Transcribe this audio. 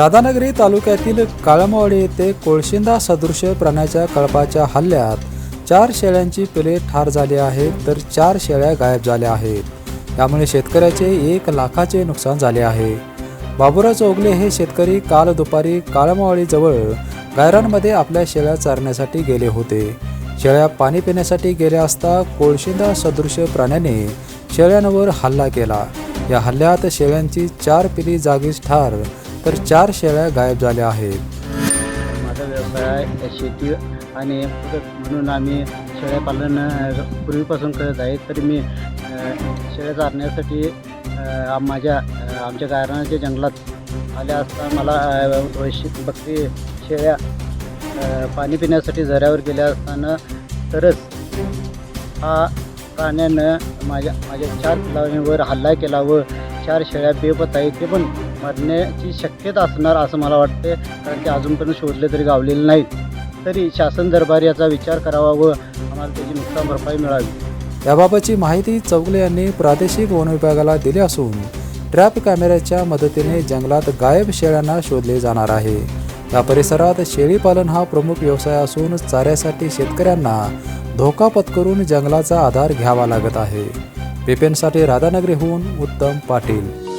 राधानगरी तालुक्यातील काळमवाडी येथे कोळशिंदा सदृश प्राण्याच्या कळपाच्या हल्ल्यात चार शेळ्यांची पिले ठार झाली आहेत तर चार शेळ्या गायब झाल्या आहेत. त्यामुळे शेतकऱ्याचे एक लाखाचे नुकसान झाले आहे. बाबुराव चौगले हे शेतकरी काल दुपारी काळमवाडीजवळ गायरांमध्ये आपल्या शेळ्या चारण्यासाठी गेले होते. शेळ्या पाणी पिण्यासाठी गेल्या असता कोळशिंदा सदृश प्राण्याने शेळ्यांवर हल्ला केला. या हल्ल्यात शेळ्यांची चार पिली जागीच ठार तर चार शेळ्या गायब झाल्या आहेत. माझा व्यवसाय शेती आणि म्हणून आम्ही शेळ्या पालन पूर्वीपासून करत आहे. तरी मी शेळ्या चारण्यासाठी माझ्या आमच्या गायरानाच्या जंगलात आल्या असता मला अ, वैश्विक बकरी शेळ्या पाणी पिण्यासाठी झऱ्यावर गेल्या असताना तरच हा प्राण्यानं माझ्या माझ्या चार पिलांवर हल्ला केला व चार शेळ्या बेपत आहेत ते पण मरण्याची शक्यता असणार असं मला वाटते कारण ते अजूनपर्यंत शोधले तरी गावलेले नाहीत. तरी शासन दरबार याचा विचार करावा व आम्हाला त्याची नुकसान भरपाई मिळावी. याबाबतची माहिती चौगले यांनी प्रादेशिक वन विभागाला दिली असून ट्रॅप कॅमेऱ्याच्या मदतीने जंगलात गायब शेळ्यांना शोधले जाणार आहे. या परिसरात शेळीपालन हा प्रमुख व्यवसाय असून चाऱ्यासाठी शेतकऱ्यांना धोका पत्करून जंगलाचा आधार घ्यावा लागत आहे. पेपेनसाठी राधानगरीहून उत्तम पाटील.